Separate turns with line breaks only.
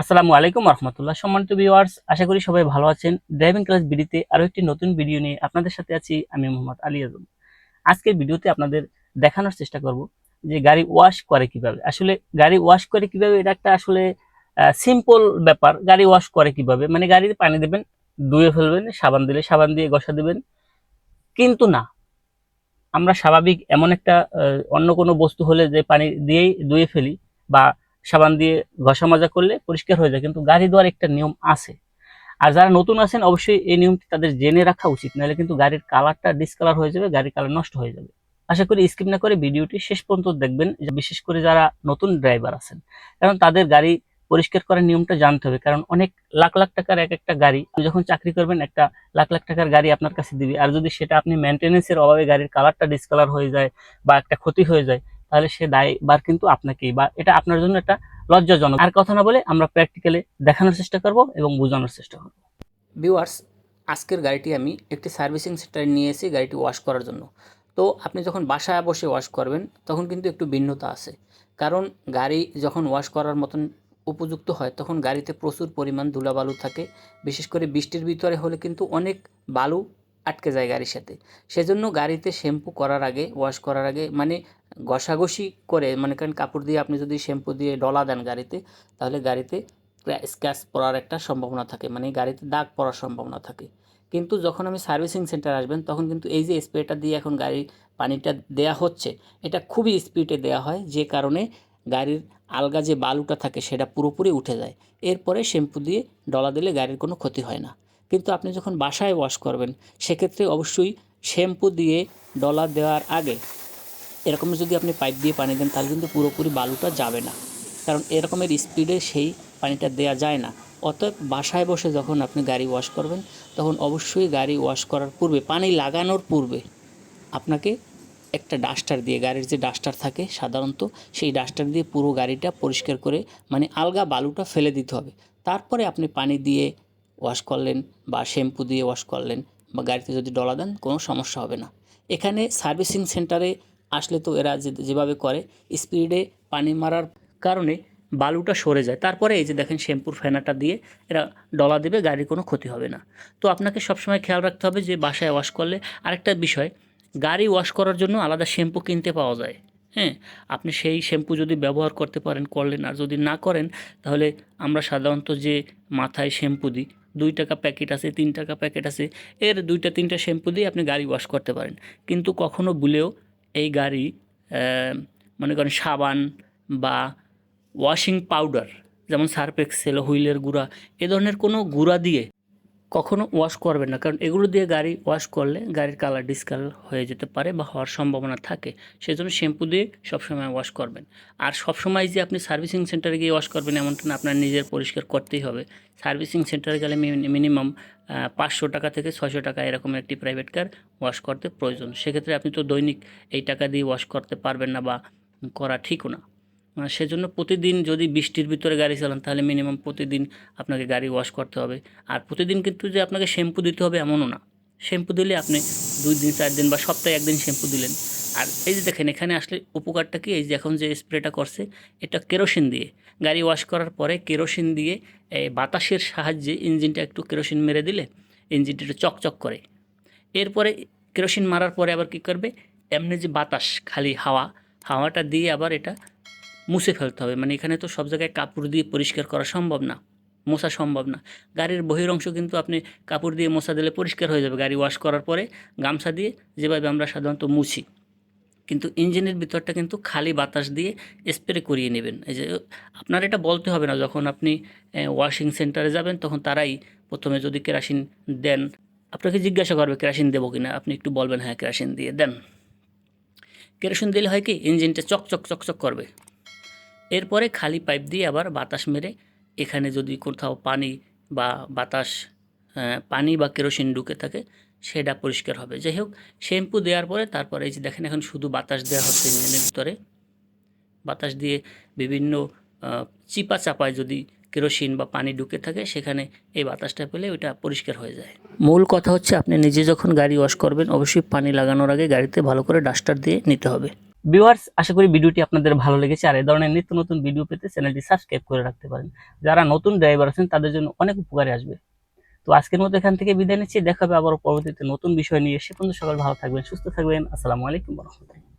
আসসালামু আলাইকুম রহমতুল্লাহ সম্মানিত ভিউয়ার্স আশা করি সবাই ভালো আছেন। ড্রাইভিং ক্লাস বিডিতে আরও একটি নতুন ভিডিও নিয়ে আপনাদের সাথে আছি আমি মোহাম্মদ আলী আজম। আজকের ভিডিওতে আপনাদের দেখানোর চেষ্টা করব যে গাড়ি ওয়াশ করে কীভাবে। আসলে গাড়ি ওয়াশ করে কীভাবে, এটা একটা আসলে সিম্পল ব্যাপার। গাড়ি ওয়াশ করে কীভাবে? মানে গাড়িতে পানি দেবেন, ধুয়ে ফেলবেন, সাবান দিলে সাবান দিয়ে ঘষা দেবেন। কিন্তু না, আমরা স্বাভাবিক এমন একটা অন্য কোনো বস্তু হলে যে পানি দিয়েই ধুয়ে ফেলি বা সাবান দিয়ে ঘষা মাজা করলে পরিষ্কার হয়ে যায়, কিন্তু গাড়ি ধোয়ার একটা নিয়ম আছে। আর যারা নতুন আছেন, অবশ্যই এই নিয়মটি তাদের জেনে রাখা উচিত, নাহলে কিন্তু গাড়ির কালারটা ডিসকালার হয়ে যাবে, গাড়ির কালার নষ্ট হয়ে যাবে। আশা করি স্কিপ না করে ভিডিওটি শেষ পর্যন্ত দেখবেন বিশেষ করে যারা নতুন ড্রাইভার আছেন, কারণ তাদের গাড়ি পরিষ্কার করার নিয়মটা জানতে হবে, কারণ অনেক লাখ লাখ টাকার এক একটা গাড়ি যখন চাকরি করবেন, একটা লাখ লাখ টাকার গাড়ি আপনার কাছে দিবে, আর যদি সেটা আপনি মেনটেনেন্সের অভাবে গাড়ির কালারটা ডিসকালার হয়ে যায় বা একটা ক্ষতি হয়ে যায় তাহলে সে দায়বার কিন্তু আপনাকেই বা এটা আপনার জন্য একটা লজ্জাজনক। আর কথা না বলে আমরা প্র্যাকটিক্যালি দেখানোর চেষ্টা করব এবং বোঝানোর চেষ্টা করব। ভিউয়ার্স আজকের গাড়িটি আমি একটি সার্ভিসিং সেন্টারে নিয়ে এসেছি গাড়িটি ওয়াশ করার জন্য। তো আপনি যখন বাসায় বসে ওয়াশ করবেন, তখন কিন্তু একটু ভিন্নতা আছে। কারণ গাড়ি যখন ওয়াশ করার মতন উপযুক্ত হয়, তখন গাড়িতে প্রচুর পরিমাণ ধুলাবালু থাকে। বিশেষ করে বৃষ্টির ভিতরে হলে কিন্তু অনেক বালু আটকে যায় গাড়ির সাথে। সেজন্য গাড়িতে শ্যাম্পু করার আগে ওয়াশ করার আগে মানে ঘষাঘষি করে মানে কারণ কাপড় দিয়ে আপনি যদি শ্যাম্পু দিয়ে ডলা দেন গাড়িতে, তাহলে গাড়িতে স্ক্র্যাচ পড়ার একটা সম্ভাবনা থাকে মানে গাড়িতে দাগ পড়ার সম্ভাবনা থাকে। কিন্তু যখন আমি সার্ভিসিং সেন্টার আসবেন, তখন কিন্তু এই যে স্প্রেটা দিয়ে এখন গাড়ির পানিটা দেয়া হচ্ছে, এটা খুবই স্পিডে দেয়া হয়, যে কারণে গাড়ির আলগা যে বালুটা থাকে, সেটা পুরোপুরি উঠে যায়। এরপরে শ্যাম্পু দিয়ে ডলা দিলে গাড়ির কোনো ক্ষতি হয় না। কিন্তু আপনি যখন বাসায় ওয়াশ করবেন, সেক্ষেত্রে অবশ্যই শ্যাম্পু দিয়ে ডলা দেওয়ার আগে এরকম যদি আপনি পাইপ দিয়ে পানি দেন, তাহলে কিন্তু পুরোপুরি বালুটা যাবে না। কারণ এরকমের স্পিডে সেই পানিটা দেয়া যায় না। অতএব বাসায় বসে যখন আপনি গাড়ি ওয়াশ করবেন, তখন অবশ্যই গাড়ি ওয়াশ করার পূর্বে, পানি লাগানোর পূর্বে আপনাকে একটা ডাস্টার দিয়ে, গাড়ির যে ডাস্টার থাকে সাধারণত, সেই ডাস্টার দিয়ে পুরো গাড়িটা পরিষ্কার করে মানে আলগা বালুটা ফেলে দিতে হবে। তারপরে আপনি পানি দিয়ে ওয়াশ করলেন বা শ্যাম্পু দিয়ে ওয়াশ করলেন বা গাড়িতে যদি ডলা দেন, কোনো সমস্যা হবে না। এখানে সার্ভিসিং সেন্টারে আসলে তো এরা যেভাবে করে স্পিডে পানি মারার কারণে বালুটা সরে যায়। তারপরে এই যে দেখেন শ্যাম্পুর ফেনাটা দিয়ে এরা ডলা দেবে, গাড়ির কোনো ক্ষতি হবে না। তো আপনাকে সবসময় খেয়াল রাখতে হবে যে, বাসায় ওয়াশ করলে আরেকটা বিষয়, গাড়ি ওয়াশ করার জন্য আলাদা শ্যাম্পু কিনতে পাওয়া যায়। হ্যাঁ আপনি সেই শ্যাম্পু যদি ব্যবহার করতে পারেন, করলেন আর যদি না করেন, তাহলে আমরা সাধারণত যে মাথায় শ্যাম্পু দিই দুই টাকা প্যাকেট আছে, তিন টাকা প্যাকেট আছে, এর দুইটা, তিনটা শ্যাম্পু দিয়ে আপনি গাড়ি ওয়াশ করতে পারেন। কিন্তু কখনও ভুলেও এই গাড়ি মনে করেন সাবান বা ওয়াশিং পাউডার যেমন সার্ফ এক্সেল হুইলের গুঁড়া, এ ধরনের কোনো গুঁড়া দিয়ে কখনো ওয়াশ করবেন না। কারণ এগুলো দিয়ে গাড়ি ওয়াশ করলে গাড়ির কালার ডিসকালার হয়ে যেতে পারে বা হওয়ার সম্ভাবনা থাকে। সেই জন্য শ্যাম্পু দিয়ে সবসময় ওয়াশ করবেন। আর সবসময় যে আপনি সার্ভিসিং সেন্টারে গিয়ে ওয়াশ করবেন এমনটা না, আপনার নিজের পরিষ্কার করতেই হবে। সার্ভিসিং সেন্টারে গেলে মিনিমাম পাঁচশো টাকা থেকে ছয়শো টাকা এরকম একটি প্রাইভেট কার ওয়াশ করতে প্রয়োজন। সেক্ষেত্রে আপনি তো দৈনিক এই টাকা দিয়ে ওয়াশ করতে পারবেন না বা করা ঠিকও না। আহ, সেজন্য প্রতিদিন যদি বৃষ্টির ভিতরে গাড়ি চালান তাহলে মিনিমাম প্রতিদিন আপনাকে গাড়ি ওয়াশ করতে হবে। আর প্রতিদিন কিন্তু যে আপনাকে শ্যাম্পু দিতে হবে এমনও না। শ্যাম্পু দিলে আপনি দুই দিন চার দিন বা সপ্তাহে একদিন শ্যাম্পু দিলেন। আর এই যে দেখেন এখানে আসলে উপকারটা কি? এই যে এখন যে স্প্রেটা করছে এটা কেরোসিন দিয়ে। গাড়ি ওয়াশ করার পরে কেরোসিন দিয়ে এই বাতাসের সাহায্যে ইঞ্জিনটা একটু কেরোসিন মেরে দিলে ইঞ্জিনটা একটু চকচক করে। এরপরে কেরোসিন মারার পরে আবার কি করবে? এমনি যে বাতাস খালি হাওয়া হাওয়াটা দিয়ে আবার এটা মুছে ফেলতে হবে। মানে এখানে তো সব জায়গায় কাপড় দিয়ে পরিষ্কার করা সম্ভব না, মোছা সম্ভব না। গাড়ির বহির অংশ কিন্তু আপনি কাপড় দিয়ে মোছা দিলে পরিষ্কার হয়ে যাবে। গাড়ি ওয়াশ করার পরে গামছা দিয়ে যেভাবে আমরা সাধারণত মুছি। কিন্তু ইঞ্জিনের ভিতরটা কিন্তু খালি বাতাস দিয়ে স্প্রে করিয়ে নেবেন। এই যে, আপনার এটা বলতে হবে না, যখন আপনি ওয়াশিং সেন্টারে যাবেন, তখন তারাই প্রথমে যদি কেরাসিন দেন, আপনাকে জিজ্ঞাসা করবে কেরাসিন দেবো কিনা? আপনি একটু বলবেন হ্যাঁ কেরাসিন দিয়ে দেন। কেরোসিন দিলে হয় কি, ইঞ্জিনটা চকচক চকচক করবে। এরপরে খালি পাইপ দিয়ে আবার বাতাস মেরে এখানে যদি কোথাও পানি বা বাতাস পানি বা কেরোসিন ঢুকে থাকে, সেটা পরিষ্কার হবে। যাই হোক, শ্যাম্পু দেওয়ার পরে তারপরে এই যে দেখেন, এখন শুধু বাতাস দেওয়া হচ্ছে ইঞ্জিনের ভিতরে। বাতাস দিয়ে বিভিন্ন চিপা চাপায় যদি কেরোসিন বা পানি ঢুকে থাকে, সেখানে এই বাতাসটা পেলে ওইটা পরিষ্কার হয়ে যায়। মূল কথা হচ্ছে, আপনি নিজে যখন গাড়ি ওয়াশ করবেন, অবশ্যই পানি লাগানোর আগে গাড়িতে ভালো করে ডাস্টার দিয়ে নিতে হবে। ভিউয়ার্স আশা করি ভিডিওটি আপনাদের ভালো লেগেছে, আর এই ধরনের নিত্য নতুন ভিডিও পেতে চ্যানেলটি সাবস্ক্রাইব করে রাখতে পারেন। যারা নতুন ড্রাইভার আছেন, তাদের জন্য অনেক উপকারে আসবে। তো আজকের মতো এখান থেকে বিদায় নিচ্ছি, দেখা হবে আবার পরবর্তীতে নতুন বিষয় নিয়ে। সে পর্যন্ত সকাল ভালো থাকবেন, সুস্থ থাকবেন। আসসালামু আলাইকুম রহমতুল্লাহ।